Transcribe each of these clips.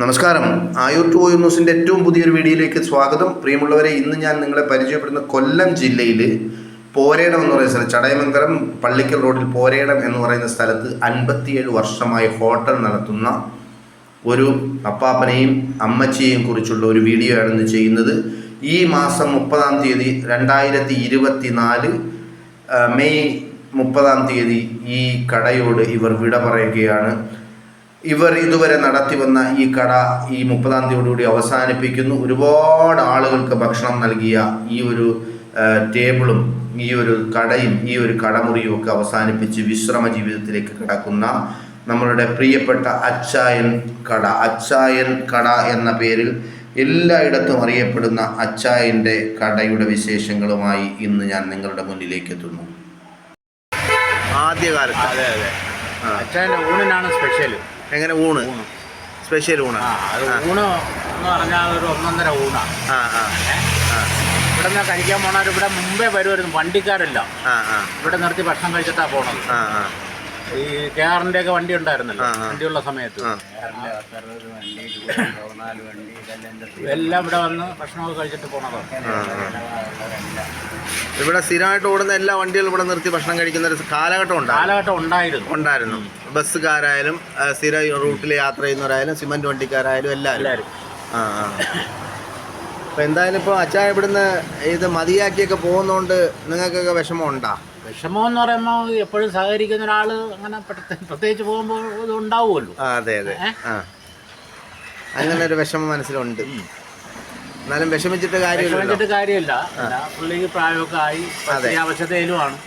നമസ്കാരം. ആയൂർ ടു ഓയു ന്യൂസിന്റെ ഏറ്റവും പുതിയൊരു വീഡിയോയിലേക്ക് സ്വാഗതം. പ്രിയമുള്ളവരെ ഇന്ന് ഞാൻ നിങ്ങളെ പരിചയപ്പെടുന്ന കൊല്ലം ജില്ലയിൽ പോരേടം എന്ന് പറയുന്ന സ്ഥലം ചടയമംഗലം പള്ളിക്കൽ റോഡിൽ പോരേടം എന്ന് പറയുന്ന സ്ഥലത്ത് അൻപത്തിയേഴ് വർഷമായി ഹോട്ടൽ നടത്തുന്ന ഒരു അപ്പാപ്പനെയും അമ്മച്ചിയെയും കുറിച്ചുള്ള ഒരു വീഡിയോ ആണ് ഇന്ന് ചെയ്യുന്നത്. ഈ മാസം മുപ്പതാം തീയതി രണ്ടായിരത്തി ഇരുപത്തി നാല് മെയ് മുപ്പതാം തീയതി ഈ കടയോട് ഇവർ വിട പറയുകയാണ്. ഇവർ ഇതുവരെ നടത്തി വന്ന ഈ കട ഈ മുപ്പതാം തീയതിയോടുകൂടി അവസാനിപ്പിക്കുന്നു. ഒരുപാട് ആളുകൾക്ക് ഭക്ഷണം നൽകിയ ഈ ഒരു ടേബിളും ഈ ഒരു കടയും ഈ ഒരു കടമുറിയും ഒക്കെ അവസാനിപ്പിച്ച് വിശ്രമ ജീവിതത്തിലേക്ക് കിടക്കുന്ന നമ്മളുടെ പ്രിയപ്പെട്ട അച്ചായൻ കട. അച്ചായൻ കട എന്ന പേരിൽ എല്ലായിടത്തും അറിയപ്പെടുന്ന അച്ചായന്റെ കടയുടെ വിശേഷങ്ങളുമായി ഇന്ന് ഞാൻ നിങ്ങളുടെ മുന്നിലേക്ക് എത്തുന്നു. ആദ്യകാലത്ത്. അതെ അതെ. അച്ഛന്റെ ഊണിനാണ് സ്പെഷ്യൽ എങ്ങനെ ഊണ്? സ്പെഷ്യൽ ഊണ്. അത് ഊണ് എന്ന് പറഞ്ഞാൽ ഒരു ഒന്നൊന്നര ഊണാണ് ഇവിടെ നിന്ന് കഴിക്കാൻ പോണവർ ഇവിടെ മുമ്പേ വരുമായിരുന്നു വണ്ടിക്കാരല്ല. ഇവിടെ നിർത്തി ഭക്ഷണം കഴിച്ചിട്ടാണ് പോണത്. ഈ കെ ആറിന്റെ ഒക്കെ വണ്ടി ഉണ്ടായിരുന്നല്ലോ. വണ്ടിയുള്ള സമയത്ത്. എല്ലാം ഇവിടെ വന്ന് ഭക്ഷണമൊക്കെ കഴിച്ചിട്ട് പോണതാണ് ഇവിടെ സ്ഥിരമായിട്ട് ഓടുന്ന എല്ലാ വണ്ടികളും ഇവിടെ നിർത്തി ഭക്ഷണം കഴിക്കുന്ന ഒരു കാലഘട്ടം ഉണ്ടായിരുന്നു. കാലഘട്ടം ഉണ്ടായിരുന്നു. ഉണ്ടായിരുന്നു. ബസ്സുകാരായാലും സ്ഥിര റൂട്ടിൽ യാത്ര ചെയ്യുന്നവരായാലും സിമന്റ് വണ്ടിക്കാരായാലും എല്ലാവരും. എല്ലാവരും. ആ അപ്പൊ എന്തായാലും ഇപ്പോൾ അച്ഛാ ഇവിടുന്ന് ഇത് മതിയാക്കിയൊക്കെ പോകുന്നോണ്ട് നിങ്ങൾക്കൊക്കെ വിഷമം ഉണ്ടാ വിഷമം എന്ന് പറയുമ്പോൾ എപ്പോഴും സഹകരിക്കുന്ന ഒരാൾ അങ്ങനെ പ്രത്യേക- പ്രത്യേകിച്ച് പോകുമ്പോൾ ഇത് ഉണ്ടാവുമല്ലോ. അതെ അതെ. ആ. അങ്ങനെ ഒരു വിഷമം മനസ്സിലുണ്ട്. എന്നാലും വിഷമിച്ചിട്ട് കാര്യമില്ലല്ലോ. വിഷമിച്ചിട്ട് കാര്യമില്ല. പിന്നെ പുള്ളിക്ക് പ്രായമൊക്കെ ആയി. അതെ. അവശതയിലുമാണ്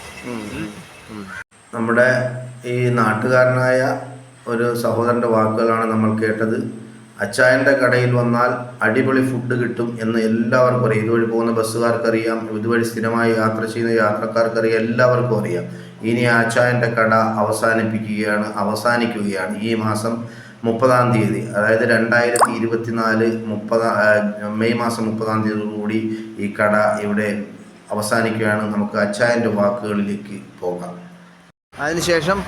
നമ്മുടെ ഈ നാട്ടുകാരനായ ഒരു സഹോദരന്റെ വാക്കുകളാണ് നമ്മൾ കേട്ടത്. അച്ചായന്റെ കടയിൽ വന്നാൽ അടിപൊളി ഫുഡ് കിട്ടും എന്ന് എല്ലാവർക്കും അറിയാം. ഇതുവഴി പോകുന്ന ബസ്സുകാർക്കറിയാം ഇതുവഴി സ്ഥിരമായി യാത്ര ചെയ്യുന്ന യാത്രക്കാർക്കറിയാം എല്ലാവർക്കും അറിയാം. ഇനി ആ അച്ചായന്റെ കട അവസാനിപ്പിക്കുകയാണ് അവസാനിക്കുകയാണ് ഈ മാസം മുപ്പതാം തീയതി. അതായത് രണ്ടായിരത്തി ഇരുപത്തിനാല് മുപ്പതാം മെയ് മാസം മുപ്പതാം തീയതിയോടുകൂടി ഈ കട ഇവിടെ അവസാനിക്കുകയാണ്. നമുക്ക് അച്ചായന്റെ വാക്കുകളിലേക്ക് പോകാം. അതിനുശേഷം?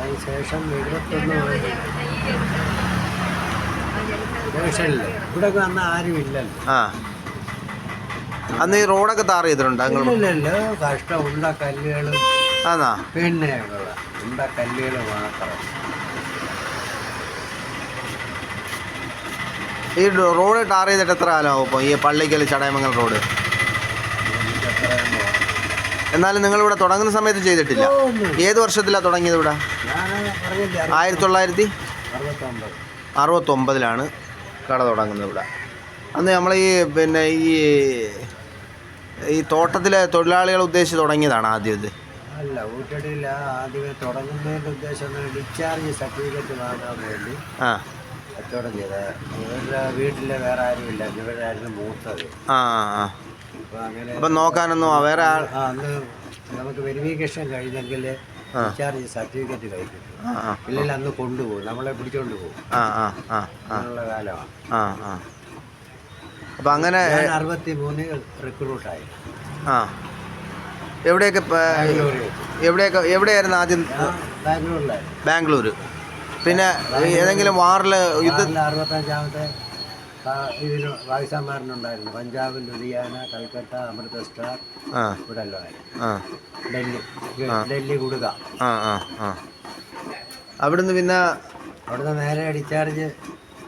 അതിനുശേഷം എഴുപത്തൊന്ന് ജംഗ്ഷനിൽ ഇവിടെ വന്ന ആരും ഇല്ലല്ലോ. ആ. അന്ന് ഈ റോഡൊക്കെ താർ ചെയ്തിട്ടുണ്ടോ ഇല്ലല്ലോ കഷ്ടം. ഉണ്ട കല്ലുകളും. ആണോ പിന്നെ ഉണ്ട കല്ലുകൾ മാത്രം. ഈ റോഡ് ടാർ ചെയ്തിട്ട് എത്ര കാലമാവും ഇപ്പോൾ ഈ പള്ളിക്കൽ ചടയമംഗൽ റോഡ്? എന്നാലും നിങ്ങൾ ഇവിടെ തുടങ്ങുന്ന സമയത്ത് ചെയ്തിട്ടില്ല. ഏത് വർഷത്തിലാണ് തുടങ്ങിയത് ഇവിടെ? ആയിരത്തി തൊള്ളായിരത്തി? അറുപത്തൊമ്പത്. അറുപത്തൊമ്പതിലാണ്. കട തുടങ്ങുന്നത് ഇവിടെ. അന്ന് നമ്മൾ ഈ പിന്നെ ഈ ഈ തോട്ടത്തിലെ തൊഴിലാളികൾ ഉദ്ദേശിച്ച് തുടങ്ങിയതാണ് ആദ്യം ഇത്. അല്ല ഊറ്റടിയിൽ ആദ്യമേ തുടങ്ങുന്നതിന്റെ ഉദ്ദേശം ഡിസ്ചാർജ് സർട്ടിഫിക്കറ്റ് വാങ്ങാൻ വേണ്ടി ആ. കച്ചവടം ചെയ്തത് ഇവരുടെ വീട്ടിൽ വേറെ ആരുമില്ല ഇവരായിരുന്നു മൂത്തത്. ആ അപ്പോൾ അങ്ങനെ അപ്പം നോക്കാനൊന്നും വേറെ ആ, അന്ന് നമുക്ക് വെരിഫിക്കേഷൻ കഴിഞ്ഞെങ്കിൽ. ഡിസ്ചാർജ് സർട്ടിഫിക്കറ്റ് കൈ കിട്ടും ഇല്ലെങ്കിൽ അന്ന് കൊണ്ടുപോകും. നമ്മളെ പിടിച്ചോണ്ട് പോകും. അങ്ങനെയുള്ള കാലമാണ്. അപ്പം അങ്ങനെ അറുപത്തി മൂന്ന് റിക്രൂട്ടായി ആ. എവിടെയൊക്കെ. എവിടെയൊക്കെ എവിടെയായിരുന്നു ആദ്യം? ബാംഗ്ലൂർ ബാംഗ്ലൂർ പിന്നെ ഏതെങ്കിലും വാറിൽ യുദ്ധ അറുപത്തഞ്ചാമത്തെ ഇതിന് വായിസാമാരനുണ്ടായിരുന്നു പഞ്ചാബ് ലുധിയാന കൽക്കട്ട അമൃതസർ ആ. ഇവിടെ ഡൽഹി ഡൽഹി കൊടുക ആ ആ ആ. അവിടുന്ന് പിന്നെ അവിടുന്ന് നേരെ ഡിസ്ചാർജ്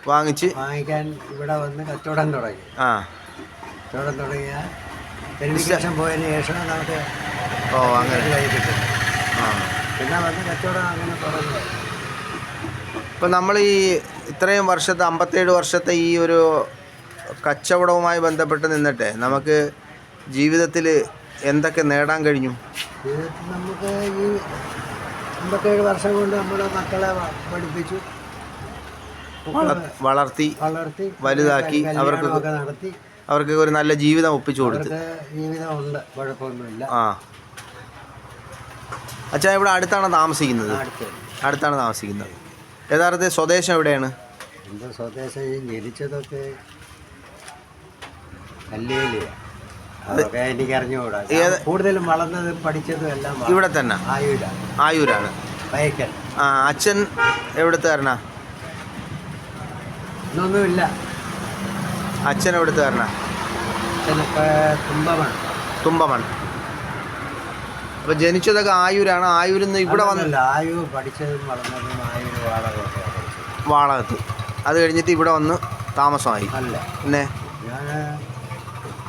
വാങ്ങിച്ച്? വാങ്ങിക്കാൻ ഇവിടെ വന്ന് കച്ചവടം തുടങ്ങി. ആ. കച്ചവടം തുടങ്ങിയ വെരിഫിക്കേഷൻ പോയതിന് ശേഷം നമുക്ക് ഓ അങ്ങനെ. കൈ കിട്ടും. ആ. പിന്നെ വന്ന് കച്ചവടം അങ്ങനെ തുടങ്ങി. ഇപ്പം നമ്മൾ ഈ ഇത്രയും വർഷത്തെ അമ്പത്തേഴ് വർഷത്തെ ഈ ഒരു കച്ചവടവുമായി ബന്ധപ്പെട്ട് നിന്നിട്ട് നമുക്ക് ജീവിതത്തിൽ എന്തൊക്കെ നേടാൻ കഴിഞ്ഞു? ജീവിതത്തിൽ നമുക്ക് ഈ അമ്പത്തേഴ് വർഷം കൊണ്ട് നമ്മുടെ മക്കളെ പഠിപ്പിച്ചു. വളർത്തി വളർത്തി വലുതാക്കി അവർക്ക് നടത്തി. അവർക്ക് ഒരു നല്ല ജീവിതം ഒപ്പിച്ചു കൊടുത്ത്. ജീവിതമുണ്ട് കുഴപ്പമൊന്നുമില്ല. ആ. അച്ഛാ ഇവിടെ അടുത്താണ് താമസിക്കുന്നത്. അടുത്ത്. അടുത്താണ് താമസിക്കുന്നത്. യഥാർത്ഥത്തിൽ സ്വദേശം എവിടെയാണ്? എന്റെ സ്വദേശം ഈ ജനിച്ചതൊക്കെ കല്ലേലിയാണ് അതൊക്കെ എനിക്ക് അറിഞ്ഞുകൂടാ. കൂടുതലും വളർന്നതും പഠിച്ചതും എല്ലാം ഇവിടെ തന്നെ? ആയുധ ആയൂരാണ്. വയക്കൽ. ആ അച്ഛൻ എവിടുത്തുകാരനാ? ഇതൊന്നുമില്ല അച്ഛൻ എവിടുത്തുകാരനാ? ചിലപ്പോൾ തുമ്പമാണ് തുമ്പമൺ. അപ്പൊ ജനിച്ചതൊക്കെ ആയൂരാണ്. ആയൂരിൽ നിന്ന് ഇവിടെ വന്ന് ആയൂർ പഠിച്ചതും വളർന്നതും വാളകത്ത്. അത് കഴിഞ്ഞിട്ട് ഇവിടെ വന്ന് താമസമായി. അല്ല. പിന്നെ?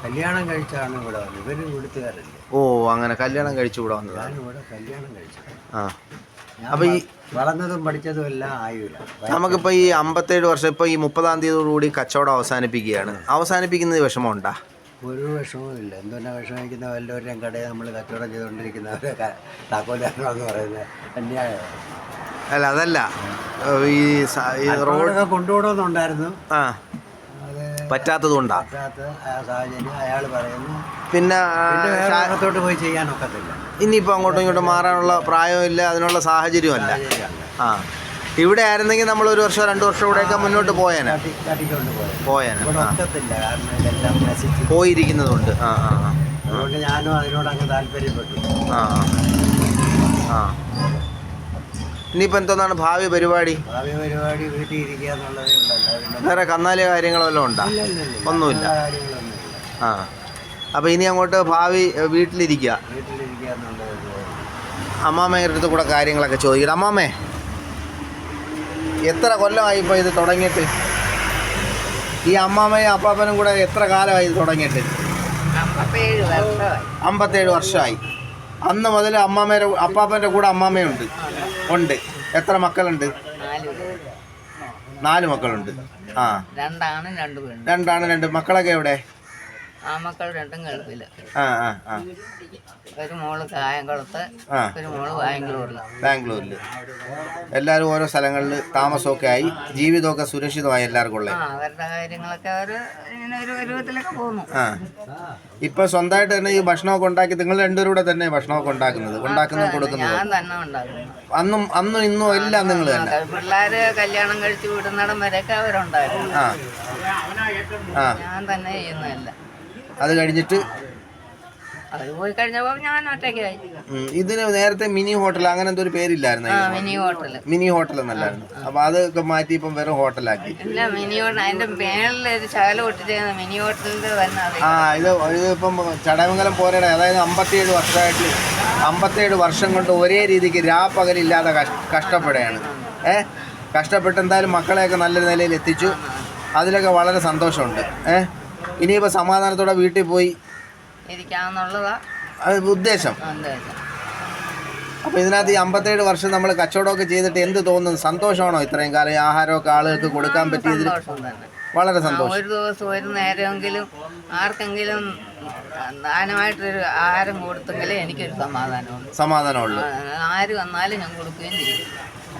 കല്യാണം കഴിച്ചാണ് ഇവിടെ വന്നത്. ഇവർ ഇവിടുത്തുകാരല്ലേ ഓ അങ്ങനെ കല്യാണം കഴിച്ചു ഇവിടെ വന്നതാണ് ഇവിടെ കല്യാണം കഴിച്ചത് ആ. അപ്പൊ ഈ- വളർന്നതും പഠിച്ചതും എല്ലാം ആയില്ല. നമുക്കിപ്പോൾ ഈ അമ്പത്തേഴ് വർഷം ഇപ്പോൾ ഈ മുപ്പതാം തീയതിയോടുകൂടി കച്ചവടം അവസാനിപ്പിക്കുകയാണ്. അവസാനിപ്പിക്കുന്നത് വിഷമമുണ്ടാ? ഒരു വിഷമവും ഇല്ല. എന്തുകൊണ്ടാ വിഷമിക്കുന്ന വല്ലവരുടെയും കടയിൽ നമ്മൾ കച്ചവടം ചെയ്തുകൊണ്ടിരിക്കുന്നവരെ താക്കോലാക്കണം എന്ന് പറയുന്നത് അന്യായമാണ്. അല്ല അതല്ല. ഈ റോഡ് കൊണ്ടുപോകണമെന്നുണ്ടായിരുന്നു ആ. പറ്റാത്തതുകൊണ്ടാ അയാൾ പറയുന്നു. പിന്നെ ആ, പിന്നെ വേറെ ശാ- ഭാഗത്തോട്ട് പോയി ചെയ്യാനൊക്കത്തില്ല ഇനിയിപ്പോൾ അങ്ങോട്ടും ഇങ്ങോട്ടും മാറാനുള്ള പ്രായമില്ല അതിനുള്ള സാഹചര്യമല്ല. അല്ല ആ. ഇവിടെ ആയിരുന്നെങ്കിൽ നമ്മൾ ഒരു വർഷം രണ്ട് വർഷം ഇവിടെയൊക്കെ മുന്നോട്ട് പോയേനെ. പോയേനെ ഒക്കത്തില്ല പോയിരിക്കുന്നതുകൊണ്ട്. ആ ആ ഞാനും അതിനോട് അങ്ങ് താല്പര്യപ്പെട്ടു ആ. ആ. ഇനിയിപ്പോൾ എന്തോന്നാണ് ഭാവി പരിപാടി? ഭാവി പരിപാടി വീട്ടിൽ ഇരിക്കുക എന്നുള്ളതേ ഉള്ളൂ. വേറെ കന്നാലിയ കാര്യങ്ങളോ വല്ലതും ഉണ്ടോ. ഒന്നുമില്ല. ആ. അപ്പോൾ ഇനി അങ്ങോട്ട് ഭാവി വീട്ടിലിരിക്കുക. അമ്മാമ്മയുടെ അടുത്ത് കൂടെ കാര്യങ്ങളൊക്കെ ചോദിക്കണം അമ്മാമ്മേ എത്ര കൊല്ലമായി ഇപ്പോൾ ഇത് തുടങ്ങിയിട്ട്? ഈ അമ്മാമ്മയും അപ്പാപ്പനും കൂടെ എത്ര കാലമായി ഇത് തുടങ്ങിയിട്ട്? അമ്പത്തേഴ് വർഷമായി. അമ്പത്തേഴ് വർഷമായി. അന്ന് മുതൽ അമ്മാമ്മയുടെ അപ്പാപ്പന്റെ കൂടെ അമ്മാമ്മയുണ്ട്. ഉണ്ട്. എത്ര മക്കളുണ്ട്? നാല് മക്കളുണ്ട്. ആ. രണ്ടാണ് രണ്ട് പെണ്ണ്. രണ്ടാണ് രണ്ട്. മക്കളൊക്കെ എവിടെ? ആ മക്കൾ രണ്ടും ഗൾഫിൽ. ആ ആ ആ. ഒരു മോൾ കായംകുളത്ത് ആ. ഒരു മോൾ ബാംഗ്ലൂരിൽ ബാംഗ്ലൂരിൽ എല്ലാവരും ഓരോ സ്ഥലങ്ങളിൽ താമസമൊക്കെ ആയി. ജീവിതമൊക്കെ സുരക്ഷിതമായി എല്ലാവർക്കും ആ ഉള്ളത് അവരുടെ കാര്യങ്ങളൊക്കെ അവർ ഇങ്ങനെ ഒരു പരുവത്തിലൊക്കെ പോകുന്നു ആ. ഇപ്പൊ സ്വന്തമായിട്ട് തന്നെ ഈ ഭക്ഷണമൊക്കെ ഉണ്ടാക്കി നിങ്ങൾ രണ്ടുപേരും കൂടെ തന്നെ ഭക്ഷണമൊക്കെ ഉണ്ടാക്കുന്നത് ഉണ്ടാക്കുന്നത് കൊടുക്കുന്നത്. ഞാൻ തന്നെ അന്നും അന്നും ഇന്നും എല്ലാം നിങ്ങൾ തന്നെ. ആ, പിള്ളേര് കല്യാണം കഴിച്ച് വിടുന്നിടം വരെയൊക്കെ അവരുണ്ടായിരുന്നു. ആ. ആ. ഞാൻ തന്നെ ചെയ്യുന്നതല്ല. അത് കഴിഞ്ഞിട്ട് പോയി ഞാൻ ഒറ്റയ്ക്കായി ഇതിന് നേരത്തെ മിനി ഹോട്ടൽ അങ്ങനെ എന്തോ ഒരു പേരില്ലായിരുന്നു മിനി ഹോട്ടൽ മിനി ഹോട്ടൽ എന്നല്ലായിരുന്നു. അപ്പൊ അതൊക്കെ മാറ്റി ഇപ്പം വെറും ഹോട്ടലാക്കി. ഇല്ല മിനി ഹോട്ടൽ അതിന്റെ മേളിൽ ഒരു ശകലം ഒട്ടിച്ചേക്കുന്ന മിനി ഹോട്ടലിന്റെ തന്നെ ആ ഇത് ഇത് ഇപ്പം ചടമംഗലം പോരയുടെ അതായത് അമ്പത്തിയേഴ് വർഷമായിട്ട് അമ്പത്തിയേഴ് വർഷം കൊണ്ട് ഒരേ രീതിക്ക് രാപ്പകലില്ലാതെ കഷ് കഷ്ടപ്പെടുകയാണ്. ഏഹ് കഷ്ടപ്പെട്ട് എന്തായാലും മക്കളെയൊക്കെ നല്ലൊരു നിലയിൽ എത്തിച്ചു. അതിലൊക്കെ വളരെ സന്തോഷമുണ്ട്. ഏ? ഇനിയിപ്പോൾ സമാധാനത്തോടെ വീട്ടിൽ പോയി. അത് ഉദ്ദേശം. അപ്പൊ അപ്പോൾ ഇതിനകത്ത് ഈ അമ്പത്തേഴ് വർഷം നമ്മൾ കച്ചവടമൊക്കെ ചെയ്തിട്ട് എന്ത് തോന്നുന്നു? സന്തോഷമാണോ ഇത്രയും കാലം ആഹാരമൊക്കെ ആളുകൾക്ക് കൊടുക്കാൻ പറ്റിയതിൽ? വളരെ സന്തോഷം. ഒരു ദിവസം ഒരു നേരമെങ്കിലും ആർക്കെങ്കിലും ദാനമായിട്ടൊരു ആഹാരം കൊടുത്തെങ്കിലേ എനിക്കൊരു സമാധാനമുള്ളൂ. സമാധാനമുള്ളൂ. ആര് വന്നാലും ഞാൻ കൊടുക്കുകയും ചെയ്യും.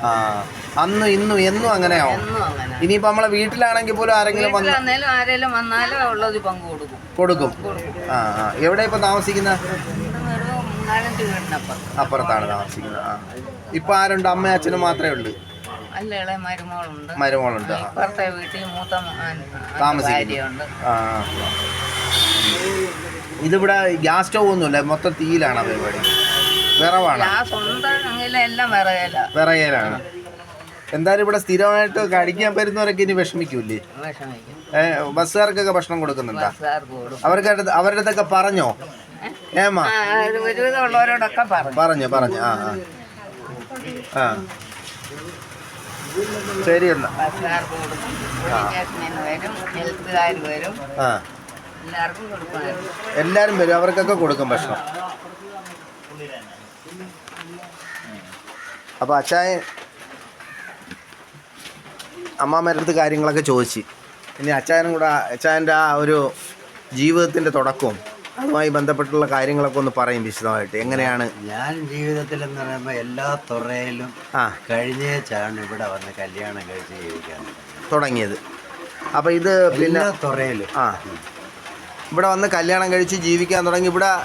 ആ. അന്നും ഇന്നും എന്നും അങ്ങനെയാവും എന്നും അങ്ങനെ. ഇനിയിപ്പോൾ നമ്മളെ വീട്ടിലാണെങ്കിൽ പോലും ആരെങ്കിലും വന്ന് വീട്ടിലാന്നേലും ആരെങ്കിലും വന്നാലും ഉള്ളത് പങ്ക് കൊടുക്കും. കൊടുക്കും. ആ ആ. എവിടെ ഇപ്പൊ താമസിക്കുന്ന? ഇവിടുന്ന് വീട് മൂന്നാലഞ്ച് വീടിനപ്പുറം അപ്പുറത്താണ് താമസിക്കുന്നത്. ആ. ഇപ്പൊ ആരുണ്ട്? അമ്മയും അച്ഛനും മാത്രമേ ഉള്ളൂ. അല്ല ഇളയ മരുമോളുണ്ട്. ആ. ഇപ്പുറത്തെ വീട്ടിൽ മൂത്ത മ- ആ, താമസിക്കുന്നു. ഭാര്യയുണ്ട്. ആ ഇതിവിടെ ഗ്യാസ് സ്റ്റൗ ഒന്നുമില്ല മൊത്തം തീയിലാണ് പരിപാടി. വിറവാണ്. വിറകേലാണ് സ്വന്തം എങ്കിലും എല്ലാം വിറകല. വിറകയിലാണ് എന്തായാലും ഇവിടെ സ്ഥിരമായിട്ട് കടിക്കാൻ വരുന്നവരൊക്കെ ഇനി വിഷമിക്കൂലേ വിഷമിക്കും. ബസ്സുകാർക്കൊക്കെ ഭക്ഷണം കൊടുക്കുന്നുണ്ടോ? അവർക്ക് അവരുടെ അടുത്തൊക്കെ പറഞ്ഞോ? ഏമാ പറഞ്ഞു. പറഞ്ഞു ആ ആ. ആ. ശരി എന്നാ. എല്ലാവർക്കും വരും. അവർക്കൊക്കെ കൊടുക്കും ഭക്ഷണം. അപ്പോൾ അച്ചായൻ അമ്മാമ്മയുടെ അടുത്ത് കാര്യങ്ങളൊക്കെ ചോദിച്ച്. ഇനി അച്ചായനും കൂടെ അച്ചായന്റെ ആ ഒരു ജീവിതത്തിന്റെ തുടക്കവും അതുമായി ബന്ധപ്പെട്ടുള്ള കാര്യങ്ങളൊക്കെ ഒന്ന് പറയും വിശദമായിട്ട്. എങ്ങനെയാണ്? ഞാൻ ജീവിതത്തിൽ എന്ന് പറയുമ്പോൾ എല്ലാ തുറയിലും ആ. കഴിഞ്ഞേച്ചാണ് ഇവിടെ വന്ന് കല്യാണം കഴിച്ച് ജീവിക്കാൻ തുടങ്ങിയത്. അപ്പോൾ ഇത് പിന്നെ എല്ലാ തുറയിലും. ആ. ഇവിടെ വന്ന് കല്യാണം കഴിച്ച് ജീവിക്കാൻ തുടങ്ങി. ഇവിടെ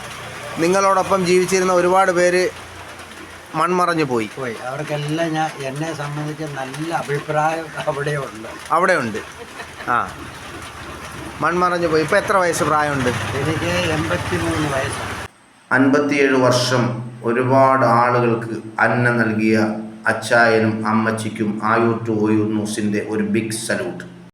നിങ്ങളോടൊപ്പം ജീവിച്ചിരുന്ന ഒരുപാട് പേര് മൺമറഞ്ഞു പോയി. പോയി. അവർക്കെല്ലാം ഞാൻ എന്നെ സംബന്ധിച്ച് നല്ല അഭിപ്രായം അവിടെ ഉണ്ട്. അവിടെ ഉണ്ട്. ആ. മൺമറഞ്ഞു പോയി. ഇപ്പം എത്ര വയസ്സ് പ്രായമുണ്ട്? എനിക്ക് എൺപത്തി മൂന്ന് വയസ്സാണ്. അൻപത്തിയേഴ് വർഷം ഒരുപാട് ആളുകൾക്ക് അന്നം നൽകിയ അച്ചായനും അമ്മച്ചിക്കും ആയൂർ ടു ഓയൂർ ന്യൂസിന്റെ ഒരു ബിഗ് സല്യൂട്ട്